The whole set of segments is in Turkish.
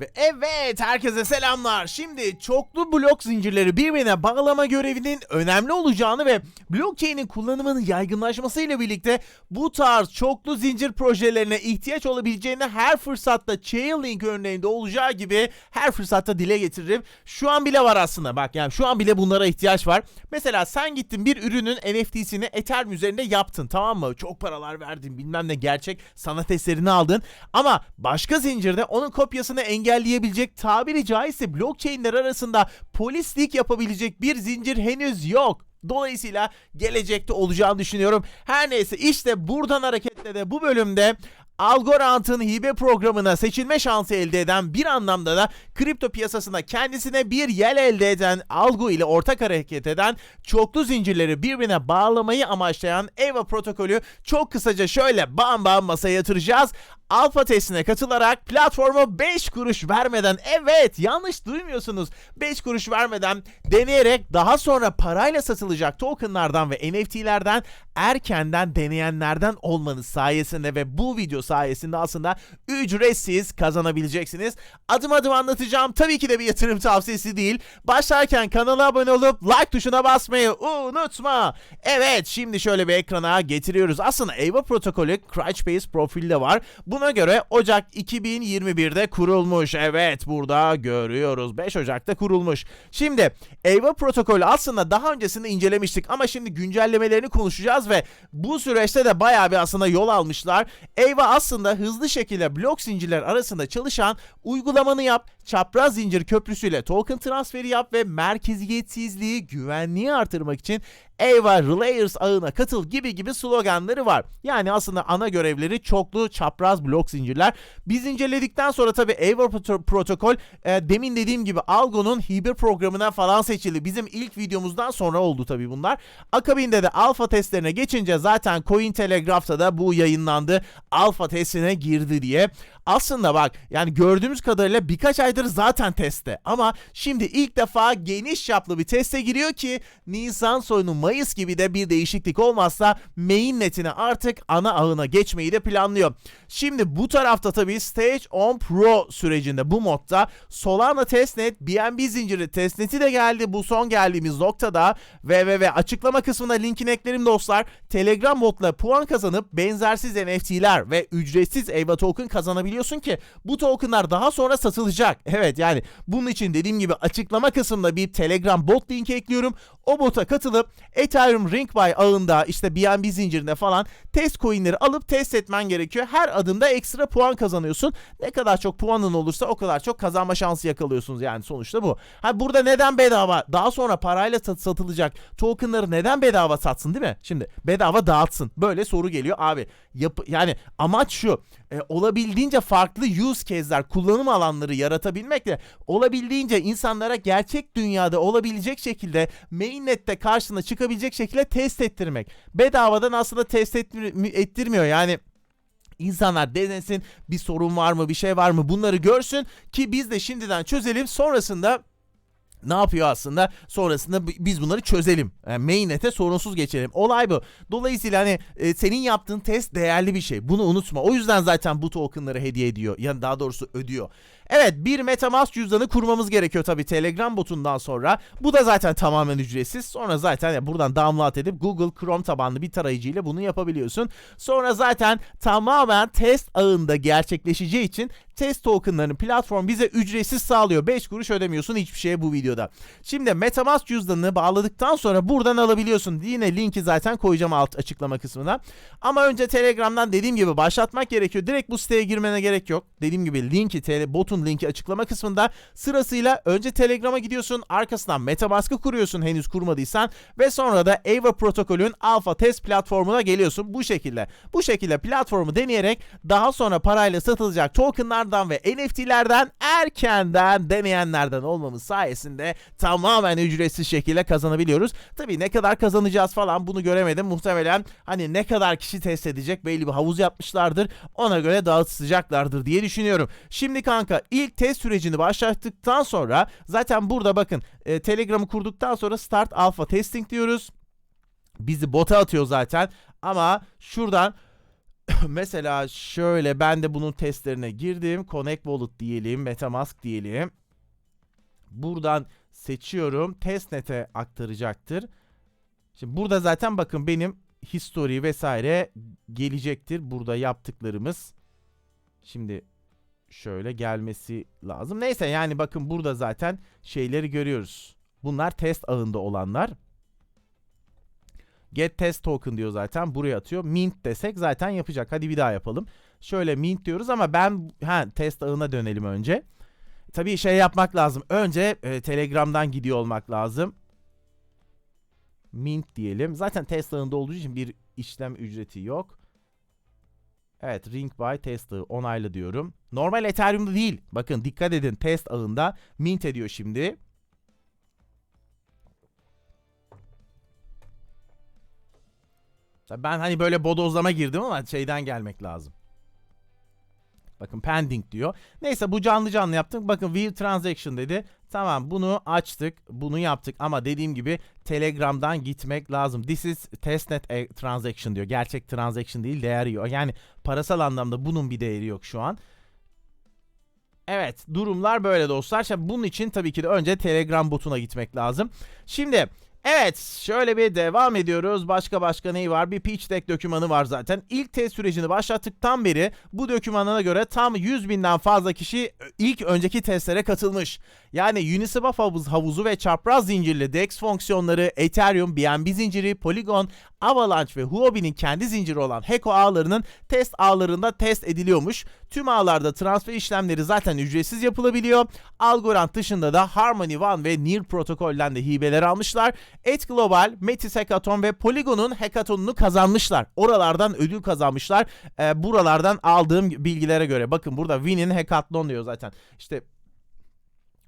Ve evet herkese selamlar. Şimdi çoklu blok zincirleri birbirine bağlama görevinin önemli olacağını ve blockchain'in kullanımının yaygınlaşmasıyla birlikte bu tarz çoklu zincir projelerine ihtiyaç olabileceğini her fırsatta Chainlink örneğinde olacağı gibi her fırsatta dile getiririm. Şu an bile var aslında bak yani şu an bile bunlara ihtiyaç var. Mesela sen gittin bir ürünün NFT'sini Ethereum üzerinde yaptın tamam mı? Çok paralar verdin bilmem ne gerçek sanat eserini aldın. Ama başka zincirde onun kopyasını engelleyebilecek tabiri caizse blockchain'ler arasında polislik yapabilecek bir zincir henüz yok. Dolayısıyla gelecekte olacağını düşünüyorum. Her neyse işte buradan hareketle de bu bölümde Algorand'ın hibe programına seçilme şansı elde eden bir anlamda da kripto piyasasında kendisine bir yer elde eden Algo ile ortak hareket eden çoklu zincirleri birbirine bağlamayı amaçlayan EVA protokolü çok kısaca şöyle bam bam masaya yatıracağız. Alfa testine katılarak platforma 5 kuruş vermeden evet yanlış duymuyorsunuz 5 kuruş vermeden deneyerek daha sonra parayla satılacak tokenlardan ve NFT'lerden erkenden deneyenlerden olmanız sayesinde ve bu video sayesinde aslında ücretsiz kazanabileceksiniz. Adım adım anlatacağım. Tabii ki de bir yatırım tavsiyesi değil. Başlarken kanala abone olup like tuşuna basmayı unutma. Evet şimdi şöyle bir ekrana getiriyoruz. Aslında EVA protokolü Crunchbase profilde var. Buna göre Ocak 2021'de kurulmuş. Evet burada görüyoruz. 5 Ocak'ta kurulmuş. Şimdi EVA protokolü aslında daha öncesinde incelemiştik ama şimdi güncellemelerini konuşacağız ve bu süreçte de bayağı bir aslında yol almışlar. EVA aslında hızlı şekilde blok zincirler arasında çalışan uygulamanı yap, çapraz zincir köprüsüyle token transferi yap ve merkeziyetsizliği, güvenliği artırmak için EVA Relayers ağına katıl gibi gibi sloganları var. Yani aslında ana görevleri çoklu çapraz blok zincirler. Biz inceledikten sonra EVA proto- protokol e, demin dediğim gibi Algo'nun hibe programına falan seçildi. Bizim ilk videomuzdan sonra oldu tabii bunlar. Akabinde de alfa testlerine geçince zaten Cointelegraph'ta da bu yayınlandı. Alfa testine girdi diye. Aslında bak yani gördüğümüz kadarıyla birkaç aydır zaten testte. Ama şimdi ilk defa geniş çaplı bir teste giriyor ki Nisan sonu Mayıs gibi de bir değişiklik olmazsa mainnetine artık ana ağına geçmeyi de planlıyor. Şimdi bu tarafta tabii Stage 10 Pro sürecinde bu modda Solana testnet, BNB zinciri testneti de geldi bu son geldiğimiz noktada ve açıklama kısmına linkini eklerim dostlar. Telegram botla puan kazanıp benzersiz NFT'ler ve ücretsiz EVA token kazanabiliyorsun ki bu tokenlar daha sonra satılacak. Evet yani bunun için dediğim gibi açıklama kısmında bir Telegram bot linki ekliyorum. O bota katılıp Ethereum Ring ağında işte BNB zincirinde falan test coinleri alıp test etmen gerekiyor. Her adımda ekstra puan kazanıyorsun. Ne kadar çok puanın olursa o kadar çok kazanma şansı yakalıyorsunuz yani sonuçta bu. Ha burada neden bedava? Daha sonra parayla sat- satılacak tokenları neden bedava satsın değil mi? Şimdi bedava dağıtsın. Böyle soru geliyor abi. Yap yani amaç şu. e, olabildiğince farklı use case'ler, kullanım alanları yaratabilmekle olabildiğince insanlara gerçek dünyada olabilecek şekilde mainnet'te karşısına çıkabilecek şekilde test ettirmek. Bedavadan aslında test ettir- ettirmiyor yani İnsanlar denesin bir sorun var mı bir şey var mı bunları görsün ki biz de şimdiden çözelim sonrasında ne yapıyor aslında? Sonrasında bi- biz bunları çözelim. Yani mainnet'e sorunsuz geçelim. Olay bu. Dolayısıyla hani e, senin yaptığın test değerli bir şey. Bunu unutma. O yüzden zaten bu tokenları hediye ediyor. Yani daha doğrusu ödüyor. Evet bir Metamask cüzdanı kurmamız gerekiyor tabii Telegram botundan sonra. Bu da zaten tamamen ücretsiz. Sonra zaten ya buradan download edip Google Chrome tabanlı bir tarayıcı ile bunu yapabiliyorsun. Sonra zaten tamamen test ağında gerçekleşeceği için test tokenlarını platform bize ücretsiz sağlıyor. 5 kuruş ödemiyorsun hiçbir şeye bu videoda. Şimdi Metamask cüzdanını bağladıktan sonra buradan alabiliyorsun. Yine linki zaten koyacağım alt açıklama kısmına. Ama önce Telegram'dan dediğim gibi başlatmak gerekiyor. Direkt bu siteye girmene gerek yok. Dediğim gibi linki tele, botun linki açıklama kısmında sırasıyla önce Telegram'a gidiyorsun. Arkasından Metamask'ı kuruyorsun henüz kurmadıysan ve sonra da Ava protokolün alfa test platformuna geliyorsun bu şekilde. Bu şekilde platformu deneyerek daha sonra parayla satılacak tokenlardan ve NFT'lerden erkenden deneyenlerden olmamız sayesinde tamamen ücretsiz şekilde kazanabiliyoruz. Tabii ne kadar kazanacağız falan bunu göremedim. Muhtemelen hani ne kadar kişi test edecek belli bir havuz yapmışlardır. Ona göre dağıtacaklardır diye düşünüyorum. Şimdi kanka ilk test sürecini başlattıktan sonra zaten burada bakın e, Telegram'ı kurduktan sonra Start Alpha Testing diyoruz. Bizi bota atıyor zaten ama şuradan mesela şöyle ben de bunun testlerine girdim. Connect Wallet diyelim, MetaMask diyelim. Buradan seçiyorum. Testnet'e aktaracaktır. Şimdi burada zaten bakın benim history vesaire gelecektir. Burada yaptıklarımız. Şimdi şöyle gelmesi lazım. Neyse yani bakın burada zaten şeyleri görüyoruz. Bunlar test ağında olanlar. Get test token diyor zaten. Buraya atıyor. Mint desek zaten yapacak. Hadi bir daha yapalım. Şöyle mint diyoruz ama ben ha test ağına dönelim önce. Tabii şey yapmak lazım. Önce e, Telegram'dan gidiyor olmak lazım. Mint diyelim. Zaten test ağında olduğu için bir işlem ücreti yok. Evet Ring by test ağı onaylı diyorum. Normal Ethereum'da değil. Bakın dikkat edin test ağında mint ediyor şimdi. Ben hani böyle bodozlama girdim ama şeyden gelmek lazım. Bakın pending diyor. Neyse bu canlı canlı yaptık. Bakın view transaction dedi. Tamam bunu açtık. Bunu yaptık ama dediğim gibi Telegram'dan gitmek lazım. This is testnet a transaction diyor. Gerçek transaction değil değeri yok. Yani parasal anlamda bunun bir değeri yok şu an. Evet durumlar böyle dostlar. Şimdi bunun için tabii ki de önce Telegram botuna gitmek lazım. Şimdi Evet şöyle bir devam ediyoruz. Başka başka neyi var? Bir pitch deck dokümanı var zaten. İlk test sürecini başlattıktan beri bu dokümanına göre tam 100 binden fazla kişi ilk önceki testlere katılmış. Yani Uniswap havuz, havuzu ve çapraz zincirli DEX fonksiyonları, Ethereum, BNB zinciri, Polygon, Avalanche ve Huobi'nin kendi zinciri olan Heko ağlarının test ağlarında test ediliyormuş. Tüm ağlarda transfer işlemleri zaten ücretsiz yapılabiliyor. Algorand dışında da Harmony One ve Near protokolden de hibeler almışlar. Et Global, Metis Hackathon ve Polygon'un hackathonunu kazanmışlar. Oralardan ödül kazanmışlar. Ee, buralardan aldığım bilgilere göre. Bakın burada Win'in hackathon diyor zaten. İşte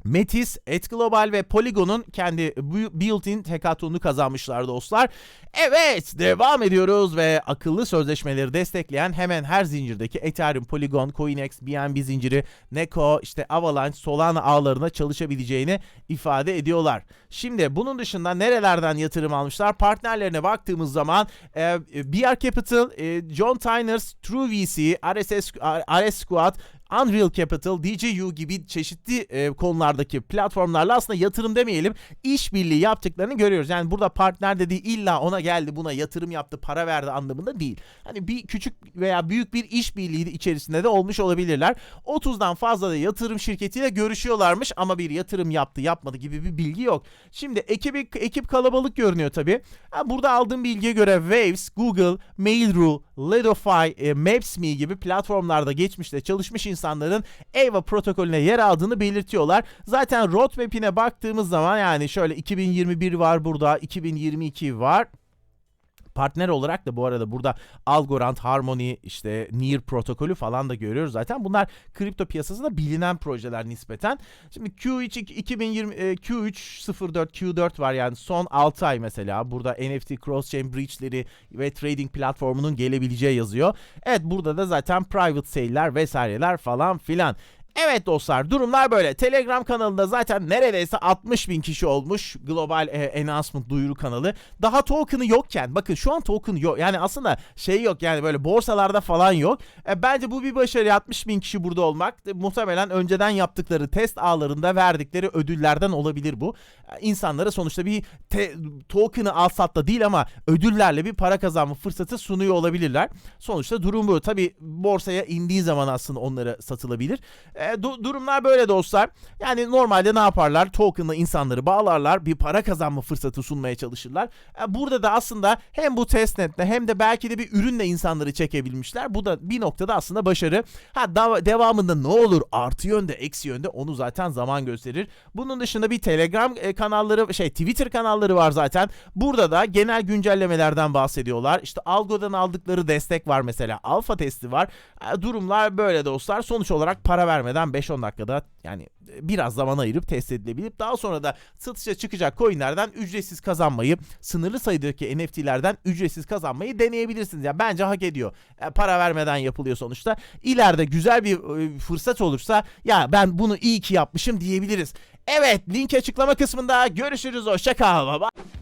Metis, Et Global ve Polygon'un kendi built-in hackathonunu kazanmışlar dostlar. Evet devam ediyoruz ve akıllı sözleşmeleri destekleyen hemen her zincirdeki Ethereum, Polygon, CoinEx, BNB zinciri, Neko, işte Avalanche, Solana ağlarına çalışabileceğini ifade ediyorlar. Şimdi bunun dışında nerelerden yatırım almışlar? Partnerlerine baktığımız zaman e, BR Capital, e, John Tyners, True VC, RSS, RS Squad, Unreal Capital, DJU gibi çeşitli e, konulardaki platformlarla aslında yatırım demeyelim, işbirliği yaptıklarını görüyoruz. Yani burada partner dediği illa ona geldi, buna yatırım yaptı, para verdi anlamında değil. Hani bir küçük veya büyük bir işbirliği içerisinde de olmuş olabilirler. 30'dan fazla da yatırım şirketiyle görüşüyorlarmış ama bir yatırım yaptı, yapmadı gibi bir bilgi yok. Şimdi ekibi, ekip kalabalık görünüyor tabii. Ha, burada aldığım bilgiye göre Waves, Google, Mail.ru, Ledify, e, Maps.me gibi platformlarda geçmişte çalışmış insanların EVA protokolüne yer aldığını belirtiyorlar. Zaten roadmap'ine baktığımız zaman yani şöyle 2021 var burada, 2022 var. Partner olarak da bu arada burada Algorand, Harmony, işte Near protokolü falan da görüyoruz zaten. Bunlar kripto piyasasında bilinen projeler nispeten. Şimdi Q3 2020 Q3 04 Q4 var yani son 6 ay mesela. Burada NFT cross-chain breach'leri ve trading platformunun gelebileceği yazıyor. Evet burada da zaten private sale'ler vesaireler falan filan. Evet dostlar durumlar böyle. Telegram kanalında zaten neredeyse 60 bin kişi olmuş global e, announcement duyuru kanalı. Daha token'ı yokken bakın şu an token yok. Yani aslında şey yok yani böyle borsalarda falan yok. E, bence bu bir başarı 60 bin kişi burada olmak. E, muhtemelen önceden yaptıkları test ağlarında verdikleri ödüllerden olabilir bu. E, insanlara sonuçta bir te, token'ı al satta değil ama ödüllerle bir para kazanma fırsatı sunuyor olabilirler. Sonuçta durum bu. Tabi borsaya indiği zaman aslında onları satılabilir. E, du- durumlar böyle dostlar. Yani normalde ne yaparlar? Token'la insanları bağlarlar. Bir para kazanma fırsatı sunmaya çalışırlar. E, burada da aslında hem bu testnetle hem de belki de bir ürünle insanları çekebilmişler. Bu da bir noktada aslında başarı. Ha da- devamında ne olur? Artı yönde, eksi yönde onu zaten zaman gösterir. Bunun dışında bir Telegram e, kanalları, şey Twitter kanalları var zaten. Burada da genel güncellemelerden bahsediyorlar. İşte Algo'dan aldıkları destek var mesela. Alfa testi var. E, durumlar böyle dostlar. Sonuç olarak para vermeden 5-10 dakikada yani biraz zaman ayırıp test edilebilip daha sonra da satışa çıkacak coinlerden ücretsiz kazanmayı, sınırlı sayıdaki NFT'lerden ücretsiz kazanmayı deneyebilirsiniz. Yani bence hak ediyor. E, para vermeden yapılıyor sonuçta. İleride güzel bir e, fırsat olursa ya ben bunu iyi ki yapmışım diyebiliriz. Evet link açıklama kısmında görüşürüz. Hoşçakal. Bye bye.